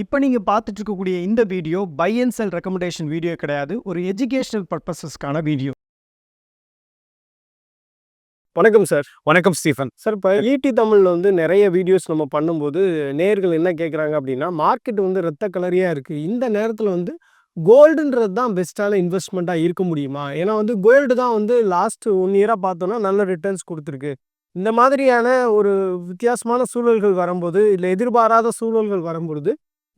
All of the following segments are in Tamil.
இப்போ நீங்கள் பார்த்துட்டு இருக்கக்கூடிய இந்த video buy and sell recommendation video கிடையாது. ஒரு எஜுகேஷனல் பர்பஸஸ்க்கான வீடியோ. வணக்கம் சார் வணக்கம் ஸ்டீஃபன். சார் இப்போ ஈடி தமிழில் வந்து நிறைய வீடியோஸ் நம்ம பண்ணும்போது நேர்கள் என்ன கேட்குறாங்க அப்படின்னா மார்க்கெட் வந்து ரத்த கலரியாக இருக்குது இந்த நேரத்தில் வந்து கோல்டுன்றது தான் பெஸ்ட்டான இன்வெஸ்ட்மெண்ட்டாக இருக்க முடியுமா? ஏன்னா வந்து கோல்டு தான் வந்து லாஸ்ட் ஒன் இயராக பார்த்தோன்னா நல்ல ரிட்டர்ன்ஸ் கொடுத்துருக்கு. இந்த மாதிரியான ஒரு வித்தியாசமான சூழல்கள் வரும்போது இல்லை எதிர்பாராத சூழல்கள் வரும்பொழுது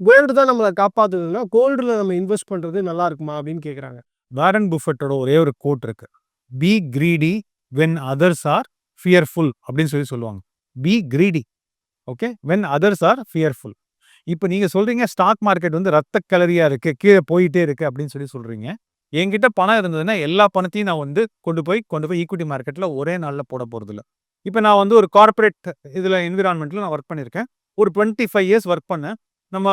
கோல்டு தான் நம்மளை காப்பாற்றுதுன்னா கோல்டில் நம்ம இன்வெஸ்ட் பண்ணுறது நல்லா இருக்குமா அப்படின்னு கேட்குறாங்க வேரன் புஃபட்டோட ஒரே ஒரு கோட் இருக்கு. Be greedy when others are fearful அப்படின்னு சொல்லி சொல்லுவாங்க. Be greedy okay when others are fearful இப்போ நீங்கள் சொல்கிறீங்க ஸ்டாக் மார்க்கெட் வந்து ரத்த கலரியாக இருக்குது கீழே போயிட்டே இருக்குது அப்படின்னு சொல்லி சொல்கிறீங்க என்கிட்ட பணம் இருந்ததுன்னா எல்லா பணத்தையும் நான் வந்து கொண்டு போய் கொண்டு போய் ஈக்விட்டி மார்க்கெட்டில் ஒரே நாளில் போட போகிறதில்ல இப்போ நான் வந்து ஒரு கார்ப்பரேட் இதில் என்விரான்மெண்ட்டில் நான் ஒர்க் பண்ணியிருக்கேன் ஒரு டுவெண்ட்டி ஃபைவ் இயர்ஸ் ஒர்க் பண்ணேன். நம்ம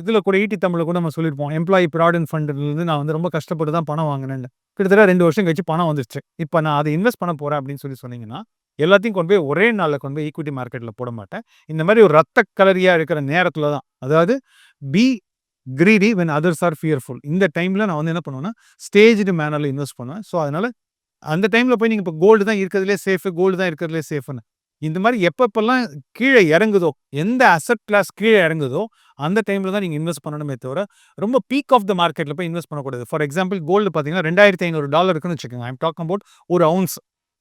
இதில் கூட ஈட்டி தமிழில் கூட நம்ம சொல்லியிருப்போம் எம்ப்ளாயி ப்ராவிடன்ட் ஃபண்டுலேருந்து நான் வந்து ரொம்ப கஷ்டப்பட்டு தான் பணம் வாங்கினேன் கிட்டத்தட்ட ரெண்டு வருஷம் கழிச்சு பணம் வந்துருச்சு. இப்போ நான் அதை இன்வெஸ்ட் பண்ண போகிறேன் அப்படின்னு சொல்லி சொன்னீங்கன்னா எல்லாத்தையும் கொண்டு போய் ஒரே நாளில் கொண்டு போய் ஈக்விட்டி மார்க்கெட்டில் போட மாட்டேன். இந்த மாதிரி ஒரு ரத்த கலரியாக இருக்கிற நேரத்தில் தான். அதாவது be greedy when others are fearful இந்த டைமில் நான் வந்து என்ன பண்ணுவேன்னா ஸ்டேஜ்டு மேனரில் இன்வெஸ்ட் பண்ணுவேன். ஸோ அதனால் அந்த டைமில் போய் நீங்கள் இப்போ கோல்டு தான் இருக்கிறதுலே சேஃபு கோல்டு தான் இருக்கிறதுலே சேஃப்னு இந்த மாதிரி எப்பப்பெல்லாம் கீழே இறங்குதோ எந்த அசட் கிளாஸ் கீழே இறங்குதோ அந்த டைமில் தான் நீங்கள் இன்வெஸ்ட் பண்ணணுமே தவிர ரொம்ப பீக் ஆஃப் த மார்க்கெட்டில் போய் இன்வெஸ்ட் பண்ணக்கூடாது. ஃபார் எக்ஸாம்பிள் கோல்டு பார்த்தீங்கன்னா ரெண்டாயிரத்தி ஐநூறு டாலர் இருக்குன்னு வச்சுக்கோங்க. ஐம் டாக் அபவுட் ஒரு அவுன்ஸ்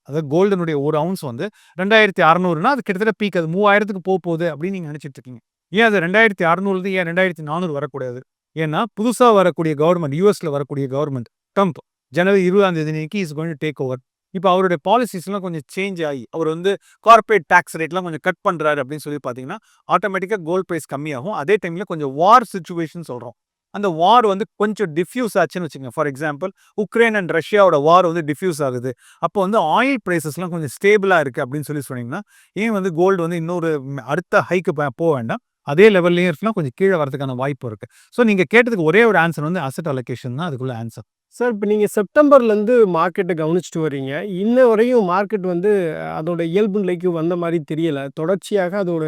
அதாவது கோல்டனுடைய ஒரு அவுன்ஸ் வந்து ரெண்டாயிரத்தி அறநூறுனா அது கிட்டத்தட்ட பீக் அது மூவாயிரத்துக்கு போக போகுது அப்படின்னு நீங்கள் நினச்சிட்டு இருக்கீங்க. ஏன் அது ரெண்டாயிரத்தி அறநூறுலேருந்து ஏன் ரெண்டாயிரத்தி நானூறு வரக்கூடாது? ஏன்னா புதுசாக வரக்கூடிய கவர்மெண்ட் யூஎஸ்ல வரக்கூடிய கவர்மெண்ட் ட்ரம்ப் ஜனவரி இருபதாம் தேதி அன்னைக்கு இஸ் கோயின் டேக் ஓவர் இப்போ அவருடைய பாலிசிஸ்லாம் கொஞ்சம் சேஞ்ச் ஆகி அவர் வந்து கார்பரேட் டேக்ஸ் ரேட்லாம் கொஞ்சம் கட் பண்ணுறாரு அப்படின்னு சொல்லி பார்த்தீங்கன்னா ஆட்டோமேட்டிக்காக கோல்ட் ப்ரைஸ் கம்மியாகும். அதே டைமில் கொஞ்சம் வார் சுச்சுவேஷன் சொல்கிறோம் அந்த வார் வந்து கொஞ்சம் டிஃப்யூஸ் ஆச்சுன்னு வச்சுங்க ஃபார் எக்ஸாம்பிள் உக்ரைன் அண்ட் ரஷ்யாவோட வார் வந்து டிஃப்யூஸ் ஆகுது. அப்போ வந்து ஆயில் ப்ரைஸஸ்லாம் கொஞ்சம் ஸ்டேபிளாக இருக்குது அப்படின்னு சொல்லி சொன்னீங்கன்னா ஏன் வந்து கோல்டு வந்து இன்னொரு அடுத்த ஹைக்கு போக வேண்டாம். அதே லெவல்லையும் இருக்குன்னா கொஞ்சம் கீழே வரதுக்கான வாய்ப்பு இருக்குது ஸோ நீங்கள் கேட்டதுக்கு ஒரே ஒரு ஆன்சர் வந்து அசட் அலோகேஷன் தான். அதுக்குள்ள ஆன்சர் சார் இப்போ நீங்கள் செப்டம்பர்லேருந்து மார்க்கெட்டை கவனிச்சிட்டு வர்றீங்க. இன்ன வரையும் மார்க்கெட் வந்து அதோட இயல்பு நிலைக்கு வந்த மாதிரி தெரியலை. தொடர்ச்சியாக அதோட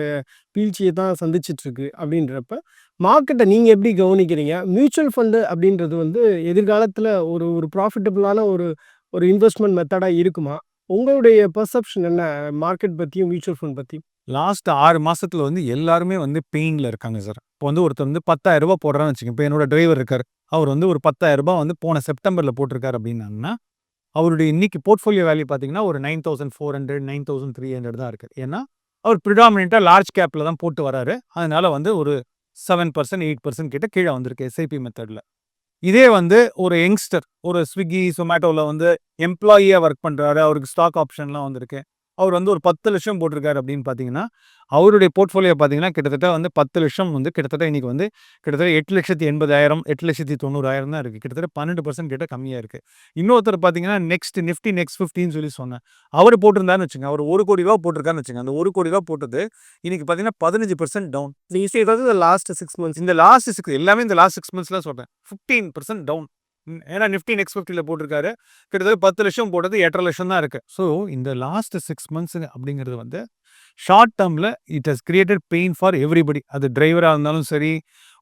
வீழ்ச்சியை தான் சந்திச்சிட்ருக்கு அப்படின்றப்ப மார்க்கெட்டை நீங்கள் எப்படி கவனிக்கிறீங்க? மியூச்சுவல் ஃபண்டு அப்படின்றது வந்து எதிர்காலத்தில் ஒரு ஒரு ப்ராஃபிட்டபுளான ஒரு ஒரு இன்வெஸ்ட்மெண்ட் மெத்தடாக இருக்குமா? உங்களுடைய பர்செப்ஷன் என்ன? மார்க்கெட் பற்றியும் மியூச்சுவல் ஃபண்ட் பற்றியும் லாஸ்ட் ஆறு மாதத்தில் வந்து எல்லாருமே வந்து பெயினில் இருக்காங்க சார். இப்போ வந்து ஒருத்தர் வந்து பத்தாயிரம் போடுறான்னு வச்சுக்கோங்க. இப்போ என்னோட டிரைவர் இருக்கார். அவர் வந்து ஒரு பத்தாயிரம் ரூபாய் வந்து போன செப்டம்பர்ல போட்டிருக்காரு அப்படின்னாங்கன்னா அவருடைய இன்னைக்கு போர்ட்ஃபோலியோ வேல்யூ பார்த்தீங்கன்னா ஒரு nine thousand four hundred nine thousand three hundred தான் இருக்கு. ஏன்னா அவர் ப்ரிடாமினாக லார்ஜ் கேப்ல தான் போட்டு வராரு. அதனால வந்து ஒரு செவன் பர்சன்ட் எயிட் பர்சன்ட் கிட்ட கீழே வந்திருக்கு எஸ்ஐபி மெத்தட்ல இதே வந்து ஒரு யங்ஸ்டர் ஒரு ஸ்விக்கி சொமேட்டோவில் வந்து எம்ப்ளாயியாக ஒர்க் பண்ணுறாரு அவருக்கு ஸ்டாக் ஆப்ஷன்லாம் வந்திருக்கு. அவர் வந்து ஒரு பத்து லட்சம் போட்டிருக்காரு அப்படின்னு பார்த்தீங்கன்னா அவருடைய போர்ட்ஃபோலியோ பார்த்தீங்கன்னா கிட்டத்தட்ட வந்து பத்து லட்சம் வந்து கிட்டத்தட்ட இன்னைக்கு வந்து கிட்டத்தட்ட எட்டு லட்சத்தி எண்பதாயிரம் எட்டு லட்சத்தி தொண்ணூறாயிரம் தான் இருக்குது கிட்டத்தட்ட பன்னெண்டு பர்சன்ட் கிட்ட கம்மியாக இருக்குது இன்னொருத்தர் பார்த்தீங்கன்னா நெக்ஸ்ட் நிஃப்டி நெக்ஸ்ட் ஃபிஃப்டின்னு சொல்லி சொன்னேன் அவர் போட்டிருந்தாருன்னு வச்சுங்க அவர் ஒரு கோடி ரூபா போட்டிருக்காருன்னு வச்சுங்க அந்த ஒரு கோடி ரூபா போட்டது இன்னைக்கு பார்த்தீங்கன்னா பதினஞ்சு percent down last six months இந்த லாஸ்ட் சிக்ஸ் எல்லாமே இந்த லாஸ்ட் சிக்ஸ் மந்த்ஸ்லாம் சொல்கிறேன் ஃபிஃப்டீன் பர்சன்ட் டவுன் ஏன்னா நிஃப்டி நெக்ஸ்ட் ஃபிஃப்டியில் போட்டிருக்காரு. கிட்டத்தட்ட பத்து லட்சம் போட்டது எட்டரை லட்சம் தான் இருக்குது ஸோ இந்த லாஸ்ட் சிக்ஸ் மந்த்ஸ் அப்படிங்கிறது வந்து ஷார்ட் டேர்மில் it has created pain for everybody அது டிரைவராக இருந்தாலும் சரி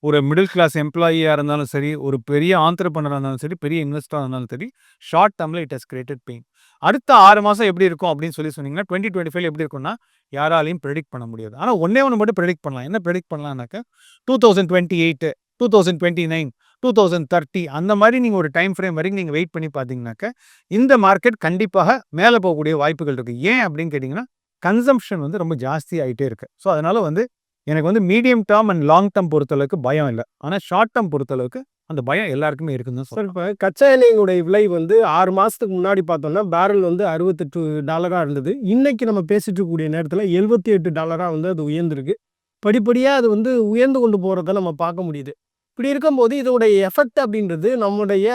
ஒரு மிடில் கிளாஸ் எம்ப்ளாயியாக இருந்தாலும் சரி ஒரு பெரிய ஆந்திரப்பனராக இருந்தாலும் சரி பெரிய இன்வெஸ்டராக இருந்தாலும் சரி ஷார்ட் டேர்மில் இட் ஹஸ் கிரியேட்டட் பெயின் அடுத்த ஆறு மாதம் எப்படி இருக்கும் அப்படின்னு சொல்லி சொன்னீங்கன்னா டுவெண்ட்டி டுவெண்ட்டி ஃபைவ் எப்படி இருக்கும்னா யாராலையும் ப்ரெடிக்ட் பண்ண முடியாது. ஆனால் ஒன்றே ஒன்று மட்டும் ப்ரெடிக்ட் பண்ணலாம். என்ன predict பண்ணலாம்னாக்கா two thousand twenty eight two thousand twenty nine two thousand thirty அந்த மாதிரி நீங்கள் ஒரு டைம் ஃப்ரேம் வரைக்கும் நீங்கள் வெயிட் பண்ணி பார்த்தீங்கன்னாக்க இந்த மார்க்கெட் கண்டிப்பாக மேலே போகக்கூடிய வாய்ப்புகள் இருக்குது ஏன் அப்படின்னு கேட்டிங்கன்னா கன்சம்ஷன் வந்து ரொம்ப ஜாஸ்தி ஆகிட்டே இருக்குது ஸோ அதனால் வந்து எனக்கு வந்து medium term and long term பொறுத்தளவுக்கு பயம் இல்லை. ஆனால் ஷார்ட் டேர்ம் பொறுத்தளவுக்கு அந்த பயம் எல்லாருக்குமே இருக்குன்னு சார். இப்போ கச்சா எண்ணெயோடைய விலை வந்து ஆறு மாதத்துக்கு முன்னாடி பார்த்தோம்னா பேரல் வந்து அறுபத்தெட்டு டாலராக இருந்தது. இன்னைக்கு நம்ம பேசிட்டு இருக்கக்கூடிய நேரத்தில் எழுபத்தி எட்டு டாலராக வந்து அது உயர்ந்திருக்கு. படிப்படியாக அது வந்து உயர்ந்து கொண்டு போகிறத நம்ம பார்க்க முடியுது. இப்படி இருக்கும்போது இதோடைய எஃபெக்ட் அப்படின்றது நம்முடைய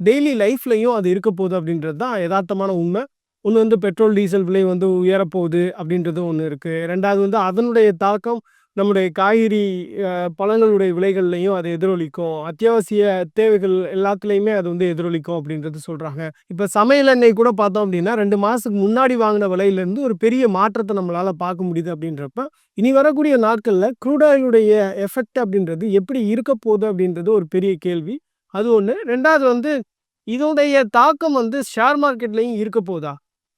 டெய்லி லைஃப்லையும் அது இருக்க போகுது அப்படின்றது தான் யதார்த்தமான உண்மை. ஒன்று வந்து பெட்ரோல் டீசல் விலை வந்து உயரப்போகுது அப்படின்றது ஒன்று இருக்குது ரெண்டாவது வந்து அதனுடைய தாக்கம் நம்முடைய காய்கறி பழங்களுடைய விலைகள்லையும் அது எதிரொலிக்கும். அத்தியாவசிய தேவைகள் எல்லாத்துலேயுமே அது வந்து எதிரொலிக்கும் அப்படின்றது சொல்கிறாங்க இப்போ சமையல் எண்ணெய் கூட பார்த்தோம் அப்படின்னா, ரெண்டு மாதத்துக்கு முன்னாடி வாங்கின விலையிலேருந்து ஒரு பெரிய மாற்றத்தை நம்மளால் பார்க்க முடியுது அப்படின்றப்ப, இனி வரக்கூடிய நாட்களில் க்ரூட் ஆயிலுடைய எஃபெக்ட் அப்படின்றது எப்படி இருக்க போகுது அப்படின்றது ஒரு பெரிய கேள்வி. அது ஒன்று ரெண்டாவது வந்து இதோடைய தாக்கம் வந்து ஷேர் மார்க்கெட்லேயும் இருக்க போதா?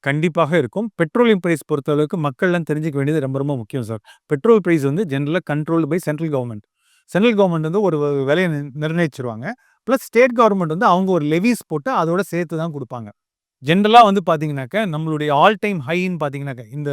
கண்டிப்பாக இருக்கும். பெட்ரோலியம் ப்ரைஸ் பொறுத்தளவுக்கு மக்கள்லாம் தெரிஞ்சிக்க வேண்டியது ரொம்ப ரொம்ப முக்கியம் சார். பெட்ரோல் பிரைஸ் வந்து ஜென்ரலாக control by central government central government வந்து ஒரு விலைய நிர்ணயிச்சிருவாங்க ப்ளஸ் பிளஸ் ஸ்டேட் கவர்மெண்ட் வந்து அவங்க ஒரு லெவிஸ் போட்டு அதோட சேர்த்து தான் கொடுப்பாங்க ஜென்ரலாக வந்து பார்த்தீங்கன்னாக்க, நம்மளுடைய ஆல் டைம் ஹைன்னு பார்த்தீங்கன்னாக்க, இந்த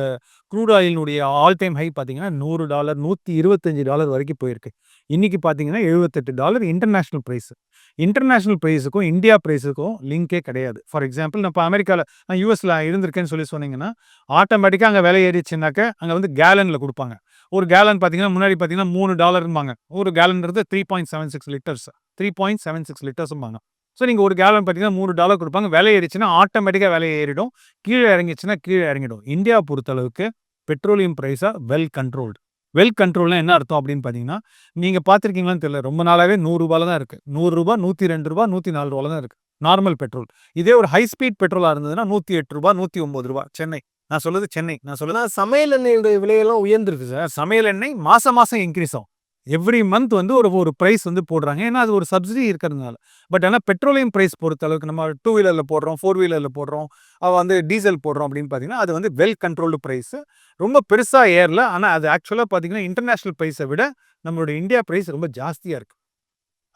க்ரூட் ஆயிலினுடைய ஆல் டைம் ஹை பார்த்தீங்கன்னா $100 $125 வரைக்கும் போயிருக்கு. இன்னைக்கு பார்த்தீங்கன்னா $78 இன்டர்நேஷனல் ப்ரைஸ் இன்டர்நேஷனல் பிரைஸுக்கும், இந்தியா ப்ரைஸுக்கும் லிங்கே கிடையாது. ஃபார் எக்ஸாம்பிள் நான் இப்போ அமெரிக்கால நான் யூஎஸில் இருந்திருக்கேன்னு சொல்லி சொன்னீங்கன்னா, ஆட்டோமேட்டிக்காக அங்க விலை ஏறிச்சுனாக்க, அங்க வந்து கேலன்ல குடுப்பாங்க. ஒரு கேலன் பார்த்தீங்கன்னா, முன்னாடி பார்த்தீங்கன்னா மூணு டாலர்ம்பாங்க ஒரு கேலன்றது 3.76 லிட்டர்ஸ். 3.76 லிட்டர்ஸ்ம்பாங்க. ஸோ நீங்க ஒரு கேலன் பார்த்தீங்கன்னா மூணு டாலர் கொடுப்பாங்க விலை ஏறிச்சுன்னா ஆட்டோமேட்டிக்கா விலை ஏறிடும். கீழ இறங்கிச்சுன்னா கீழ இறங்கிடும். இந்தியா பொறுத்தளவுக்கு பெட்ரோலியம் ப்ரைஸாக வெல் கண்ட்ரோல்டு. வெல் கண்ட்ரோல்னா என்ன அர்த்தம் அப்படின்னு பார்த்தீங்கன்னா, நீங்க பார்த்திருக்கீங்களான்னு தெரியல. ரொம்ப நாளாவே $100 தான் இருக்கு. $100 $102 $104 தான் இருக்கு. Normal petrol. இதே ஒரு ஹை ஸ்பீட் பெட்ரோலா இருந்ததுன்னா $108 $109 சென்னை. நான் சொல்றது சென்னை. நான் சொல்றது ஆனா சமையல் எண்ணெயுடைய விலையெல்லாம் உயர்ந்திருக்கு சார். சமையல் எண்ணெய் மாசம் மாசம் இன்கிரீஸ் ஆகும். எவ்ரி மந்த் வந்து ஒரு ஒரு ப்ரைஸ் வந்து போடுறாங்க. ஏன்னா அது ஒரு சப்சிடி இருக்கிறதுனால. பட் ஆனால் பெட்ரோலியம் ப்ரைஸ் பொறுத்த அளவுக்கு நம்ம டூ வீலரில் போடுறோம், ஃபோர் வீலரில் போடுறோம், வந்து டீசல் போடுறோம் அப்படின்னு பார்த்தீங்கன்னா, அது வந்து வெல் கண்ட்ரோல்டு ப்ரைஸ் ரொம்ப பெருசாக ஏறல. ஆனால் அது ஆக்சுவலாக பார்த்தீங்கன்னா, இன்டர்நேஷனல் ப்ரைஸை விட நம்மளுடைய இந்தியா ப்ரைஸ் ரொம்ப ஜாஸ்தியாக இருக்குது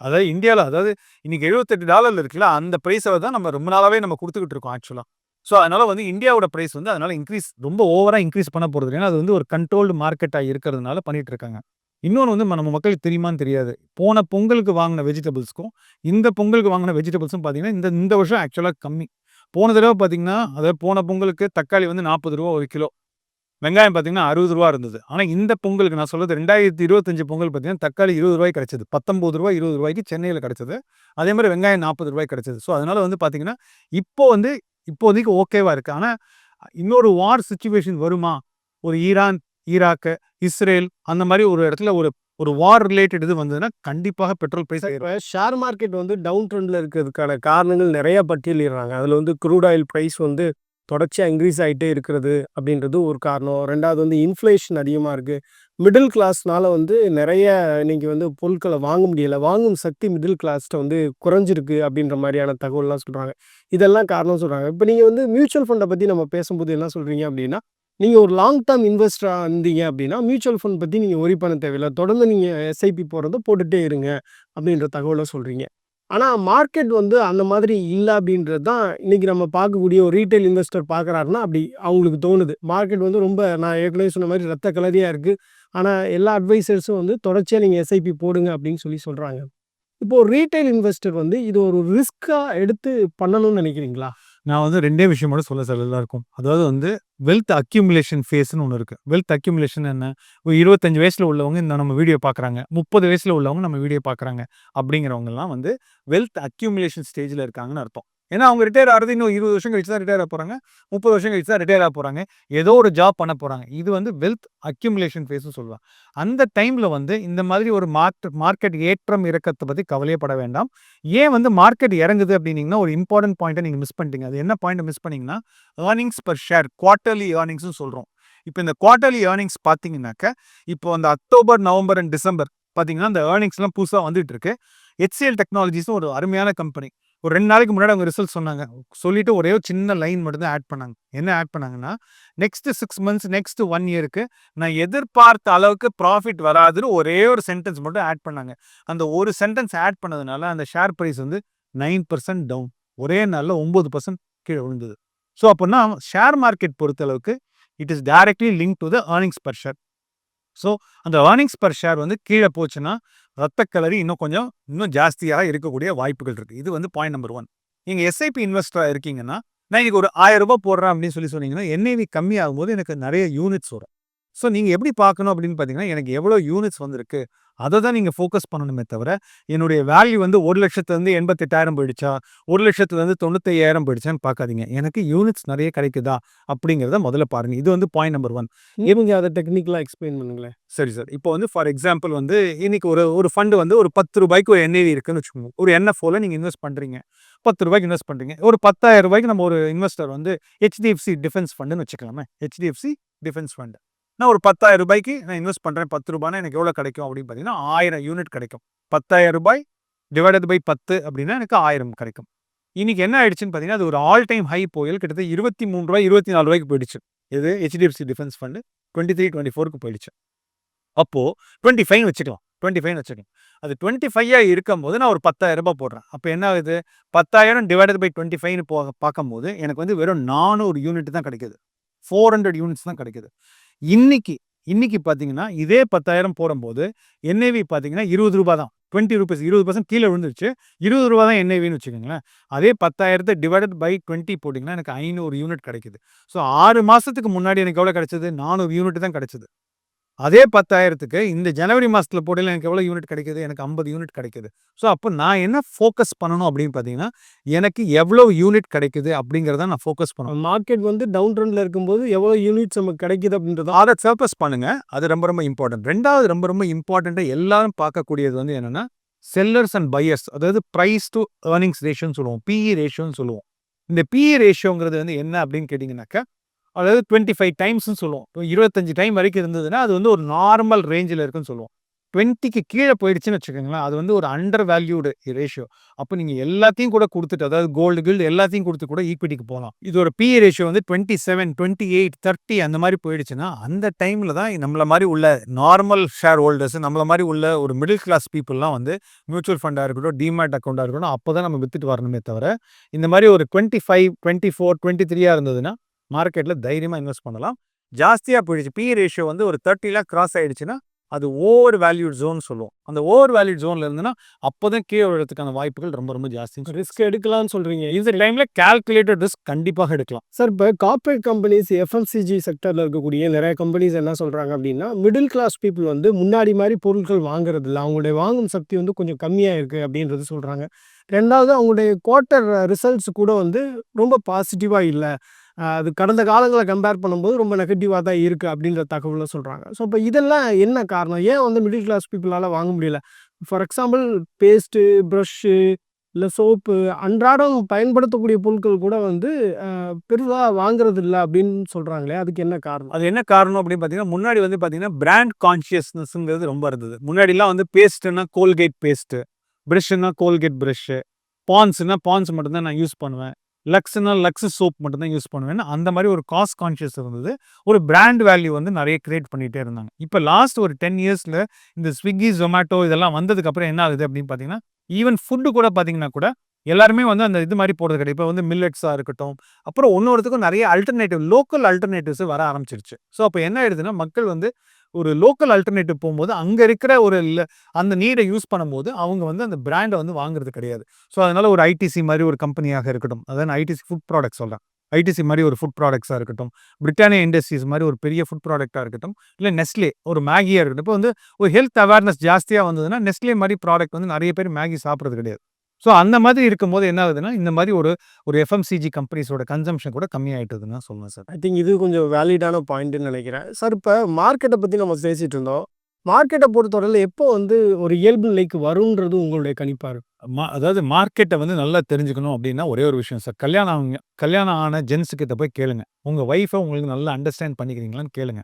அதாவது இந்தியாவில் அதாவது இன்றைக்கி எழுபத்தெட்டு டாலரில் இருக்குல்ல, அந்த ப்ரைஸை தான் நம்ம ரொம்ப நாளாகவே நம்ம கொடுத்துக்கிட்டு இருக்கோம் ஆக்சுவலாக ஸோ அதனால் வந்து இந்தியாவோட ப்ரைஸ் வந்து அதனால் இன்க்ரீஸ் ரொம்ப ஓவராக இன்க்ரீஸ் பண்ண போகிறது ஏன்னா அது வந்து ஒரு கண்ட்ரோல்டு மார்க்கெட்டாக இருக்கிறதுனால பண்ணிகிட்டு இருக்காங்க. இன்னொன்று வந்து நம்ம மக்களுக்கு தெரியுமான்னு தெரியாது. போன பொங்கலுக்கு வாங்கின வெஜிடபிள்ஸ்க்கும், இந்த பொங்கலுக்கு வாங்கின வெஜிடபிள்ஸும் பார்த்தீங்கன்னா, இந்த இந்த வருஷம் ஆக்சுவலாக கம்மி. போன தடவை பார்த்தீங்கன்னா, அதாவது போன பொங்கலுக்கு தக்காளி வந்து நாற்பது ரூபா ஒரு கிலோ. வெங்காயம் பார்த்தீங்கன்னா அறுபது ரூபா இருந்தது. ஆனால் இந்த பொங்கலுக்கு நான் சொல்கிறது ரெண்டாயிரத்தி இருபத்தஞ்சி பொங்கல் பார்த்தீங்கன்னா, தக்காளி இருபது ரூபாய்க்கு கிடைச்சது. ரூ. 19 ரூ. 20க்கு சென்னையில கிடைச்சது. அதே மாதிரி வெங்காயம் நாற்பது ரூபாய் கிடச்சிது ஸோ அதனால் வந்து பார்த்தீங்கன்னா, இப்போ வந்து இப்போதைக்கு ஓகேவாக இருக்குது ஆனால் இன்னொரு வார் சுச்சுவேஷன் வருமா? ஒரு ஈரான், ஈராக்கு, இஸ்ரேல் அந்த மாதிரி ஒரு இடத்துல ஒரு ஒரு வார் ரிலேட்டட் இது வந்ததுன்னா, கண்டிப்பாக பெட்ரோல் பிரைஸ் இப்போ ஷேர் மார்க்கெட் வந்து டவுன் ட்ரெண்டில் இருக்கிறதுக்கான காரணங்கள் நிறைய பட்டியலிடுறாங்க. அதில் வந்து க்ரூட் ஆயில் ப்ரைஸ் வந்து தொடர்ச்சியாக இன்க்ரீஸ் ஆகிட்டே இருக்கிறது அப்படின்றது ஒரு காரணம். ரெண்டாவது வந்து இன்ஃப்ளேஷன் அதிகமாக இருக்குது மிடில் கிளாஸ்னால வந்து நிறைய இன்னைக்கு வந்து பொருட்களை வாங்க முடியலை. வாங்கும் சக்தி மிடில் கிளாஸ்ட்ட வந்து குறைஞ்சிருக்கு அப்படின்ற மாதிரியான தகவல்லாம் சொல்கிறாங்க இதெல்லாம் காரணம் சொல்கிறாங்க இப்போ நீங்கள் வந்து மியூச்சுவல் ஃபண்டை பற்றி நம்ம பேசும்போது என்ன சொல்கிறீங்க அப்படின்னா, நீங்கள் ஒரு லாங் டேர்ம் இன்வெஸ்டராக இருந்தீங்க அப்படின்னா, மியூச்சுவல் ஃபண்ட் பற்றி நீங்கள் ஒரி பண்ண தேவையில்லை தொடர்ந்து நீங்கள் எஸ்ஐபி போகிறத போட்டுகிட்டே இருங்க அப்படின்ற தகவலை சொல்கிறீங்க ஆனால் மார்க்கெட் வந்து அந்த மாதிரி இல்லை அப்படின்றது தான் இன்றைக்கி நம்ம பார்க்கக்கூடிய ஒரு ரீட்டெயில் இன்வெஸ்டர் பார்க்குறாருன்னா, அப்படி அவங்களுக்கு தோணுது. மார்க்கெட் வந்து ரொம்ப நான் ஏற்கனவே சொன்ன மாதிரி ரத்த கலரியாக இருக்குது ஆனால் எல்லா அட்வைசர்ஸும் வந்து தொடர்ச்சியாக நீங்கள் எஸ்ஐபி போடுங்க அப்படின்னு சொல்லி சொல்கிறாங்க இப்போ ரீட்டைல் இன்வெஸ்டர் வந்து இது ஒரு ரிஸ்க்காக எடுத்து பண்ணணும்னு நினைக்கிறீங்களா? நான் வந்து ரெண்டே விஷயம் மட்டும் சொல்ல சார் இருக்கும் அதாவது வந்து வெல்த் அக்யூமுலேஷன் ஃபேஸ்ன்னு ஒன்று இருக்குது வெல்த் அக்யூமுலேஷன் என்ன? ஒரு 25 வயசுல உள்ளவங்க இந்த நம்ம வீடியோ பார்க்குறாங்க. முப்பது வயசில் உள்ளவங்க நம்ம வீடியோ பார்க்குறாங்க. அப்படிங்கிறவங்கலாம் வந்து வெல்த் அக்யூமுலேஷன் ஸ்டேஜில் இருக்காங்கன்னு அர்த்தம். ஏன்னா அவங்க ரிட்டையர் ஆகிறது இன்னும் 20 வருஷம் கழிச்சு தான் ரிட்டையர் ஆக போகிறாங்க முப்பது வருஷம் கழிச்சு தான் ரிட்டையர் ஆக போகிறாங்க ஏதோ ஒரு ஜாப் பண்ண போகிறாங்க இது வந்து வெல்த் அக்யூமுலேஷன் ஃபேஸும் சொல்லுவாங்க அந்த டைமில் வந்து இந்த மாதிரி ஒரு மார்க் மார்க்கெட் ஏற்றம் இறக்கத்தை பற்றி கவலையப்பட வேண்டாம். ஏன் வந்து மார்க்கெட் இறங்குது அப்படின்னீங்கன்னா, ஒரு இம்பார்ட்டன்ட் பாயிண்ட்டை நீங்கள் மிஸ் பண்ணிட்டீங்க. அது என்ன பாயிண்ட் மிஸ் பண்ணிங்கன்னா ஏர்னிங்ஸ் பர் ஷேர் குவார்ட்டர்லி ஏர்னிங்ஸ்ன்னு சொல்கிறோம் இப்போ இந்த குவார்ட்டர்லி ஏர்னிங்ஸ் பார்த்தீங்கன்னாக்க, இப்போ அந்த அக்டோபர், நவம்பர் அண்ட் டிசம்பர் பார்த்தீங்கன்னா, அந்த ஏர்னிங்ஸ்லாம் புதுசாக வந்துட்டு இருக்கு. ஹெச்சிஎல் டெக்னாலஜிஸும் ஒரு அருமையான கம்பெனி. ஒரு ரெண்டு நாளைக்கு முன்னாடி அவங்க ரிசல்ட் சொன்னாங்க. சொல்லிட்டு ஒரே ஒரு சின்ன லைன் மட்டும் தான் ஆட் பண்ணாங்க. என்ன ஆட் பண்ணாங்கன்னா, next six months, next one இயருக்கு நான் எதிர்பார்த்த அளவுக்கு ப்ராஃபிட் வராதுன்னு ஒரே ஒரு சென்டென்ஸ் மட்டும் ஆட் பண்ணாங்க. அந்த ஒரு சென்டென்ஸ் ஆட் பண்ணதுனால அந்த ஷேர் ப்ரைஸ் வந்து நைன் பர்சன்ட் டவுன். ஒரே நாள்ல 9% கீழ விழுந்தது. ஸோ அப்பன்னா ஷேர் மார்க்கெட் பொறுத்தளவுக்கு it is directly link to the earnings per share. So அந்த ஏர்னிங்ஸ் பர் ஷேர் வந்து கீழ போச்சுன்னா, ரத்த கலரி இன்னும் கொஞ்சம் இன்னும் ஜாஸ்தியா இருக்கக்கூடிய வாய்ப்புகள் இருக்கு. இது வந்து பாயிண்ட் நம்பர் ஒன் நீங்கள் எஸ்ஐபி இன்வெஸ்டரா இருக்கீங்கன்னா, நான் இன்றைக்கி ஒரு ஆயிரம் ரூபாய் போடுறேன் அப்படின்னு சொல்லி சொன்னீங்கன்னா, என்ஐவி கம்மியாகும் போது எனக்கு நிறைய யூனிட்ஸ் வரும். ஸோ நீங்க எப்படி பார்க்கணும் அப்படின்னு பார்த்தீங்கன்னா, எனக்கு எவ்வளோ யூனிட்ஸ் வந்திருக்கு. அத தான் நீங்க ஃபோக்கஸ் பண்ணணுமே தவிர, என்னுடைய வேல்யூ வந்து 1,00,000லேருந்து 88,000 போயிடுச்சா, 1,00,000லேருந்து 95,000 போயிடுச்சான்னு பார்க்காதீங்க. எனக்கு யூனிட்ஸ் நெறைய கிடைக்குதா? அப்படிங்கிறத முதல்ல பாருங்க. இது வந்து பாயிண்ட் நம்பர் 1. நீங்க அத டெக்னிக்கலா எக்ஸ்பிளைன் பண்ணுங்களேன். சரி சார். இப்போ வந்து ஃபார் எக்ஸாம்பிள் வந்து இன்னைக்கு ஒரு ஒரு ஃபண்ட் வந்து ஒரு ரூ. 10க்கு ஒரு என்ஏவி இருக்குன்னு வச்சுக்கோங்க. ஒரு என்எஃப்ஓல நீங்க இன்வெஸ்ட் பண்றீங்க. ரூ. 10க்கு இன்வெஸ்ட் பண்றீங்க. ஒரு ரூ. 10,000க்கு நம்ம ஒரு இன்வெஸ்டர் வந்து HDFC டிஃபென்ஸ் ஃபண்டுன்னு வச்சுக்கலாமே. HDFC defence fund. நான் ஒரு பத்தாயிரம் ரூபாய்க்கு நான் இன்வெஸ்ட் பண்ணுறேன் பத்து ரூபாய்னா எனக்கு எவ்வளோ கிடைக்கும் அப்படின்னு பார்த்தீங்கன்னா, ஆயிரம் யூனிட் கிடைக்கும். பத்தாயிரம் ரூபாய் டிவைடட் பை 10 அப்படின்னா எனக்கு ஆயிரம் கிடைக்கும். இன்றைக்கி என்ன ஆயிடுச்சுன்னு பார்த்தீங்கன்னா, அது ஒரு ஆல் டைம் ஹை புயல் கிட்டத்தட்ட இருபத்தி மூணு ரூபாய் இருபத்தி நாலு ரூபாய்க்கு போயிடுச்சு. எது HDFC defence fund twenty three twenty ஃபோருக்கு போயிடுச்சு. அப்போ 25ன்னு வச்சுக்கலாம். 25ன்னு வச்சுக்கலாம். அது 25ஆ இருக்கும்போது நான் ஒரு பத்தாயிரம் ரூபாய் போடுறேன். அப்போ என்ன ஆகுது? 10,000 டிவைடட் பை 25ன்னு போக பார்க்கும்போது எனக்கு வந்து வெறும் 400 யூனிட் தான் கிடைக்குது. 400 யூனிட்ஸ் தான் கிடைக்குது. இன்னைக்கு இன்னைக்கு பார்த்தீங்கன்னா, இதே 10,000 போடும்போது என்ஐவி பார்த்தீங்கன்னா இருபது ரூபா தான். 20 ரூப்பீஸ் 20% கீழ விழுந்துருச்சு. இருபது ரூபா தான் என்ஐவின்னு வச்சுக்கோங்களேன். அதே 10,000 டிவைடட் பை 20 போட்டீங்கன்னா, எனக்கு ஐநூறு யூனிட் கிடைக்குது. ஸோ 6 மாசத்துக்கு முன்னாடி எனக்கு எவ்வளோ கிடைச்சது? 400 யூனிட் தான் கிடைச்சது. அதே 10,000க்கு இந்த ஜனவரி மாசத்துல போடையில எனக்கு எவ்வளோ யூனிட் கிடைக்குது? எனக்கு 50 யூனிட் கிடைக்குது. ஸோ அப்போ நான் என்ன ஃபோக்கஸ் பண்ணணும் அப்படின்னு பார்த்தீங்கன்னா, எனக்கு எவ்வளோ யூனிட் கிடைக்குது அப்படிங்கிறத நான் ஃபோக்கஸ் பண்ணணும். மார்க்கெட் வந்து டவுன் ட்ரெண்ட்ல இருக்கும்போது எவ்வளோ யூனிட்ஸ் நமக்கு கிடைக்குது அப்படின்றத அத ஃபோக்கஸ் பண்ணுங்க. அது ரொம்ப ரொம்ப இம்பார்ட்டன்ட். 2வது ரொம்ப ரொம்ப இம்பார்ட்டன்ட்டா எல்லாரும் பார்க்கக்கூடியது வந்து என்னன்னா, செல்லர்ஸ் அண்ட் பையர்ஸ் அதாவது பிரைஸ் டூ ஏர்னிங்ஸ் ரேஷியோன்னு சொல்லுவோம். பிஇ ரேஷியோன்னு சொல்லுவோம். இந்த பிஇ ரேஷியோங்கிறது வந்து என்ன அப்படின்னு கேட்டீங்கன்னாக்கா, அதாவது 25 டைம்ஸ்ன்னு சொல்லுவோம். 25 டைம் வரைக்கும் இருந்ததுன்னா, அது வந்து ஒரு நார்மல் ரேஞ்சில் இருக்குன்னு சொல்லுவோம். டுவெண்ட்டிக்கு கீழே போயிடுச்சுன்னு வச்சுக்கோங்களேன், அது வந்து ஒரு அண்டர் வேல்யூடு ரேஷியோ. அப்போ நீங்கள் எல்லாத்தையும் கூட கொடுத்துட்டு அதாவது கோல்டு, கில்டு எல்லாத்தையும் கொடுத்து கூட ஈக்விட்டிக்கு போகலாம் இதோட பி ரேஷியோ வந்து 27, 28, 30 அந்த மாதிரி போயிடுச்சுன்னா, அந்த டைமில் தான் நம்மள மாதிரி உள்ள நார்மல் ஷேர் ஹோல்டர்ஸ், நம்மள மாதிரி உள்ள ஒரு மிடில் கிளாஸ் பீப்புளெலாம் வந்து மியூச்சுவல் ஃபண்டாக இருக்கட்டும், டீமேட் அக்கௌண்ட்டாக இருக்கட்டும், அப்போ தான் நம்ம வித்துட்டு வரணுமே தவிர, இந்த மாதிரி ஒரு 25, 24, 23ஆ இருந்ததுன்னா, மார்க்கெட்ல தைரியமா இன்வெஸ்ட் பண்ணலாம். ஜாஸ்தியா போயிடுச்சு. பிஇ ரேஷியோ வந்து ஒரு 30லாம் கிராஸ் ஆயிடுச்சுன்னா, அது ஓவர் வேல்யூட் ஜோன் சொல்லுவோம். அந்த ஓவர் வேல்யூட் ஜோன்ல இருந்ததுன்னா, அப்பதான் கீழ விழறதுக்கான வாய்ப்புகள் ரொம்ப ரொம்ப சொல்லலாம். ரிஸ்க் எடுக்கலாம்னு சொல்றீங்க. இந்த டைம்ல கால்குலேட்டட் ரிஸ்க் கண்டிப்பாக எடுக்கலாம். சார் இப்ப கார்ப்பரேட் கம்பெனிஸ், எஃப்எம்சிஜி செக்டர்ல இருக்கக்கூடிய நெறைய கம்பெனிஸ் என்ன சொல்றாங்க அப்படின்னா, மிடில் கிளாஸ் பீப்பிள் வந்து முன்னாடி மாரி பொருட்கள் வாங்குறதில்ல. அவங்களுடைய வாங்கும் சக்தி வந்து கொஞ்சம் கம்மியா இருக்கு அப்படின்றது சொல்றாங்க. 2வது அவங்களுடைய குவார்ட்டர் ரிசல்ட்ஸ் கூட வந்து ரொம்ப பாசிட்டிவா இல்ல. அது கடந்த காலங்களை கம்பேர் பண்ணும்போது ரொம்ப நெகட்டிவாக தான் இருக்குது அப்படின்ற தகவல சொல்கிறாங்க ஸோ இப்போ இதெல்லாம் என்ன காரணம்? ஏன் வந்து மிடில் கிளாஸ் பீப்புளால் வாங்க முடியல? ஃபார் எக்ஸாம்பிள் பேஸ்ட்டு, ப்ரஷ்ஷு இல்லை சோப்பு அன்றாடம் பயன்படுத்தக்கூடிய பொருட்கள் கூட வந்து பெருசாக வாங்குறது வாங்குறதில்ல அப்படின்னு சொல்கிறாங்களே அதுக்கு என்ன காரணம்? அது என்ன காரணம் அப்படின்னு பார்த்தீங்கன்னா, முன்னாடி வந்து பார்த்தீங்கன்னா, பிராண்ட் கான்ஷியஸ்னஸ்ங்கிறது ரொம்ப இருந்தது. முன்னாடிலாம் வந்து பேஸ்ட்டுன்னா கோல்கேட் பேஸ்ட்டு, ப்ரஷ்ஷுன்னா கோல்கேட் ப்ரஷ்ஷு பாண்ட்ஸ்னா பாண்ட்ஸ் மட்டும்தான் நான் யூஸ் பண்ணுவேன். லக்ஸ்னா லக்ஸ் சோப் மட்டும்தான் யூஸ் பண்ணுவேன்னு அந்த மாதிரி ஒரு காஸ்ட் கான்ஷியஸ் இருந்தது. ஒரு பிராண்ட் வேல்யூ வந்து நிறைய கிரியேட் பண்ணிகிட்டே இருந்தாங்க. இப்போ லாஸ்ட் ஒரு டென் இயர்ஸில் இந்த ஸ்விக்கி ஜொமேட்டோ இதெல்லாம் வந்ததுக்கப்புறம் என்ன ஆகுது அப்படின்னு பார்த்தீங்கன்னா, ஈவன் ஃபுட்டு கூட பார்த்தீங்கன்னா கூட, எல்லாருமே வந்து அந்த இது மாதிரி போடுறது கிடையாது. இப்போ வந்து மில்லட்ஸாக இருக்கட்டும், அப்புறம் ஒன்னொருத்துக்கும் நிறைய அல்டர்னேட்டிவ் லோக்கல் அல்டர்னேட்டிவ்ஸ் வர ஆரம்பிச்சிருச்சு. ஸோ அப்போ என்ன ஆயிடுதுன்னா, மக்கள் வந்து ஒரு லோக்கல் அல்டர்னேட்டிவ் போகும்போது அங்கே இருக்கிற ஒரு அந்த நீரை யூஸ் பண்ணும்போது, அவங்க வந்து அந்த பிராண்டை வந்து வாங்குறது கிடையாது. ஸோ அதனால ஒரு ஐடிசி மாதிரி ஒரு கம்பெனியாக இருக்கட்டும், அதாவது ஐடிசி ஃபுட் ப்ராடக்ட் சொல்கிறேன் ஐடிசி மாதிரி ஒரு ஃபுட் ப்ராடக்ட்ஸாக இருக்கட்டும், பிரிட்டானியா இண்டஸ்ட்ரீஸ் மாதிரி ஒரு பெரிய ஃபுட் ப்ராடக்டாக இருக்கட்டும், இல்லை நெஸ்லே ஒரு மேகியாக இருக்கட்டும். இப்போ வந்து ஒரு ஹெல்த் அவேர்னஸ் ஜாஸ்தியாக வந்ததுன்னா, நெஸ்லே மாதிரி ப்ராடக்ட் வந்து நிறைய பேர் மேகி சாப்பிட்றது கிடையாது. ஸோ அந்த மாதிரி இருக்கும்போது என்ன ஆகுதுன்னா, இந்த மாரி ஒரு ஒரு எஃப்எம்சிஜி கம்பெனிஸோட கன்சம்ப்ஷன் கூட கம்மியாயிட்டதுன்னு தான் சொல்லுவேன் சார். ஐ திங்க் இது கொஞ்சம் வேலிடான பாயிண்ட்ன்னு நெனைக்கிறேன். சார் இப்ப மார்க்கெட்ட பத்தி நம்ம பேசிட்டு இருந்தோம். மார்க்கெட்ட பொறுத்தவரையில எப்போ வந்து ஒரு இயல்பு நிலைக்கு வரும்ன்றது உங்களுடைய கணிப்பா இருக்கு? மா அதாவது மார்க்கெட்ட வந்து நல்லா தெரிஞ்சுக்கணும் அப்படின்னா, ஒரே ஒரு விஷயம் சார். கல்யாணம் கல்யாணம் ஆன ஜென்ஸ் கிட்ட போய் கேளுங்க. உங்க வைஃப உங்களுக்கு நல்லா அண்டர்ஸ்டாண்ட் பண்ணிக்கிறீங்களான்னு கேளுங்க.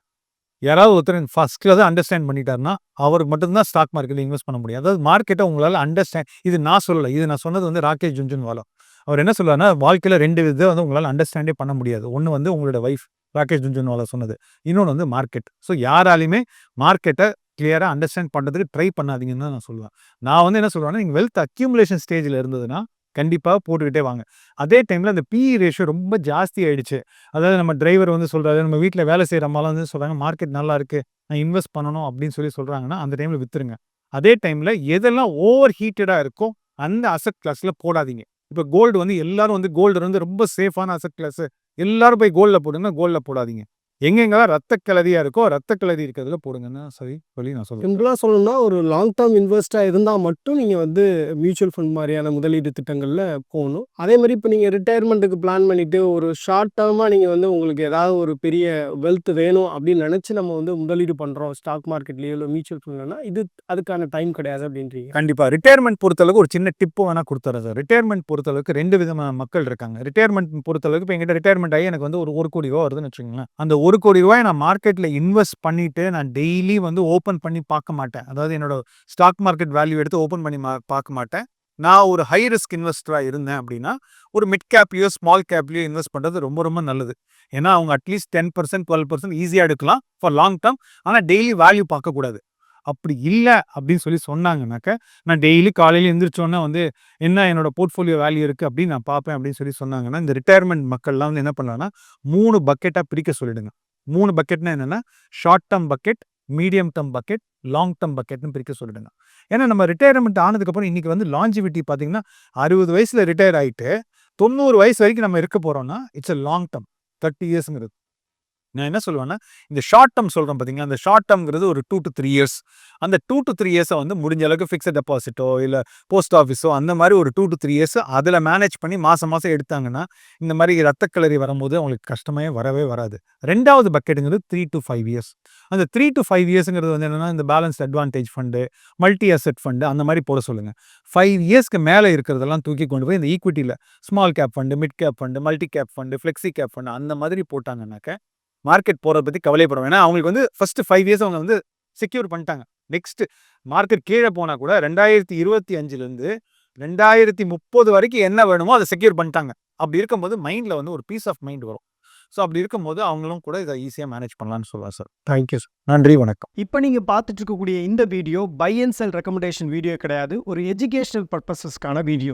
யாராவது ஒருத்தர் ஃபர்ஸ்ட்ல தான் அண்டர்ஸ்டாண்ட் பண்ணிட்டாருன்னா, அவருக்கு மட்டும் தான் ஸ்டாக் மார்க்கெட்டில் இன்வெஸ்ட் பண்ண முடியும். அதாவது மார்க்கெட்டை உங்களால் அண்டர்ஸ்டாண்ட் இது நான் சொல்லலை இது நான் சொன்னது வந்து ராகேஷ் ஜுன்ஜுன்வாலா. அவர் என்ன சொல்றாருன்னா, வாழ்க்கையில 2 இத வந்து உங்களால் அண்டர்ஸ்டாண்டே பண்ண முடியாது. ஒன்று வந்து உங்களோட வைஃப் ராகேஷ் ஜுன்ஜுன்வாலா சொன்னது. இன்னொன்று வந்து மார்க்கெட். ஸோ யாராலையுமே மார்க்கெட்டை கிளியராக அண்டர்ஸ்டாண்ட் பண்ணுறதுக்கு ட்ரை பண்ணாதீங்கன்னு தான் நான் சொல்லுவேன். நான் வந்து என்ன சொல்லுவேன்னா, நீங்கள் வெல்த் அக்யூமுலேஷன் ஸ்டேஜில் இருந்ததுன்னா, கண்டிப்பாக போட்டுக்கிட்டே வாங்க. அதே டைமில் அந்த பிஇ ரேஷியோ ரொம்ப ஜாஸ்தி ஆகிடுச்சு அதாவது நம்ம டிரைவர் வந்து சொல்கிறாரு நம்ம வீட்டில் வேலை செய்கிற அம்மாலாம் வந்து சொல்கிறாங்க மார்க்கெட் நல்லா இருக்குது நான் இன்வெஸ்ட் பண்ணணும் அப்படின்னு சொல்லி சொல்கிறாங்கன்னா அந்த டைமில் விற்றுருங்க அதே டைமில் எதெல்லாம் ஓவர் ஹீட்டடாக இருக்கோ, அந்த அசட் கிளாஸில் போடாதீங்க. இப்போ கோல்டு வந்து எல்லாரும் வந்து கோல்டு வந்து ரொம்ப சேஃபான அசட் கிளாஸ். எல்லாரும் போய் கோல்டில் போடுங்கன்னா, கோல்டில் போடாதீங்க. எங்கெங்கெல்லாம் ரத்த கிளறியா இருக்கோ ரத்த கிளறி இருக்கிறதுல போடுங்கன்னு சரி சொல்லி நான் சொல்றேன். சிம்பிளாக சொல்லணும்னா ஒரு லாங் டேர்ம் இன்வெஸ்ட்டாக இருந்தால் மட்டும் நீங்கள் வந்து மியூச்சுவல் ஃபண்ட் மாதிரியான முதலீடு திட்டங்களில் போகணும். அதே மாதிரி இப்போ நீங்கள் ரிட்டையர்மெண்ட்டுக்கு பிளான் பண்ணிவிட்டு ஒரு ஷார்ட் டேர்மாக நீங்கள் வந்து உங்களுக்கு ஏதாவது ஒரு பெரிய வெல்த் வேணும் அப்படின்னு நினச்சி நம்ம வந்து முதலீடு பண்ணுறோம் ஸ்டாக் மார்க்கெட்லேயோ இல்லை மியூச்சுவல் ஃபண்ட்லனா இது அதுக்கான டைம் கிடையாது அப்படின்றீங்க. கண்டிப்பா. ரிட்டையர்மெண்ட் பொறுத்தளவுக்கு ஒரு சின்ன டிப்பு வேணா கொடுத்துறேன் சார் ரிட்டையர்மெண்ட் பொறுத்தளவுக்கு ரெண்டு விதமான மக்கள் இருக்காங்க. ரிட்டையர்மெண்ட் பொறுத்தளவுக்கு இப்போ எங்கிட்ட ரிட்டையர்மெண்ட் ஆகி எனக்கு வந்து ஒரு ஒரு கோடி ரூபா வருதுன்னு வச்சுக்கோங்களேன். அந்த ஒரு கோடி ரூபாய் நான் மார்க்கெட்ல இன்வெஸ்ட் பண்ணிட்டு நான் டெய்லி வந்து ஓப்பன் பண்ணி பார்க்க மாட்டேன். அதாவது என்னோட ஸ்டாக் மார்க்கெட் வேல்யூ எடுத்து ஓப்பன் பண்ணி மா- பார்க்க மாட்டேன். நான் ஒரு ஹை ரிஸ்க் இன்வெஸ்டராக இருந்தேன் அப்படின்னா ஒரு மிட் கேப்லேயோ ஸ்மால் கேப்லேயோ இன்வெஸ்ட் பண்ணுறது ரொம்ப ரொம்ப நல்லது. ஏன்னா அவங்க at least ten percent twelve percent ஈஸியாக எடுக்கலாம் ஃபார் லாங் டேர்ம் ஆனால் டெய்லி வேல்யூ பார்க்கக்கூடாது. அப்படி இல்லை அப்படின்னு சொல்லி சொன்னாங்கனாக்க நான் டெய்லி காலையில் எந்திரிச்சோன்னே வந்து என்ன என்னோட போர்ட்ஃபோலியோ வேல்யூ இருக்குது அப்படின்னு நான் பார்ப்பேன் அப்படின்னு சொல்லி சொன்னாங்கன்னா இந்த ரிட்டையர்மெண்ட் மக்கள்லாம் வந்து என்ன பண்ணலாம்னா மூணு பக்கெட்டாக பிரிக்க சொல்லிடுங்க. மூணு பக்கெட்னா என்னென்னா short term bucket medium term bucket long term பக்கெட்னு பிரிக்க சொல்லிடுங்க. ஏன்னா நம்ம ரிட்டையர்மெண்ட் ஆனதுக்கப்புறம் இன்னைக்கு வந்து லாஞ்சிவிட்டி பார்த்தீங்கன்னா அறுபது வயசில் ரிட்டையர் ஆகிட்டு தொண்ணூறு வயசு வரைக்கும் நம்ம இருக்க போகிறோம்னா it's a long term thirty இயர்ஸுங்கிறது நான் என்ன சொல்லுவேன்னா இந்த ஷார்ட் டேர்ம் சொல்கிறேன் பார்த்தீங்கன்னா அந்த ஷார்ட் டேர்ம்ங்கிறது ஒரு டூ டு த்ரீ இயர்ஸ் அந்த டூ டு த்ரீ இயர்ஸை வந்து முடிஞ்ச அளவுக்கு ஃபிக்ஸட் டெபாசிட்டோ இல்லை போஸ்ட் ஆஃபீஸோ அந்த மாதிரி ஒரு டூ டு த்ரீ இயர்ஸ் அதில் மேனேஜ் பண்ணி மாதம் மாதம் எடுத்தாங்கன்னா இந்த மாதிரி ரத்த கிளறி வரும்போது அவங்களுக்கு கஷ்டமே வரவே வராது. ரெண்டாவது பக்கெட்டுங்கிறது த்ரீ டு ஃபைவ் இயர்ஸ் அந்த த்ரீ டு ஃபைவ் இயர்ஸுங்கிறது வந்து என்னென்னா இந்த balance advantage fund multi asset fund அந்த மாதிரி போட சொல்லுங்கள் ஃபைவ் இயர்ஸ்க்கு மேலே இருக்கிறதெல்லாம் தூக்கி கொண்டு போய் இந்த ஈக்விட்டியில் small cap fund mid cap fund multi cap fund flexi cap fund அந்த மாதிரி போட்டாங்கன்னாக்க மார்க்கெட் போகிறத பற்றி கவலைப்படும் ஏன்னா அவங்களுக்கு வந்து ஃபர்ஸ்ட் ஃபைவ் இயர்ஸ் அவங்க வந்து செக்யூர் பண்ணிட்டாங்க. நெக்ஸ்ட் மார்க்கெட் கீழே போனால் கூட ரெண்டாயிரத்தி இருபத்தி அஞ்சுலேருந்து ரெண்டாயிரத்தி முப்பது வரைக்கும் என்ன வேணுமோ அதை செக்யூர் பண்ணிட்டாங்க. அப்படி இருக்கும்போது மைண்டில் வந்து ஒரு பீஸ் ஆஃப் மைண்ட் வரும். ஸோ அப்படி இருக்கும்போது அவங்களும் கூட இதை ஈஸியாக மேனேஜ் பண்ணலாம்னு சொல்லுவாங்க சார் தேங்க்யூ சார் நன்றி வணக்கம். இப்போ நீங்கள் பார்த்துட்டு இருக்கக்கூடிய இந்த video buy and sell recommendation video கிடையாது. ஒரு எஜுகேஷனல் பர்பஸஸ்க்கான வீடியோ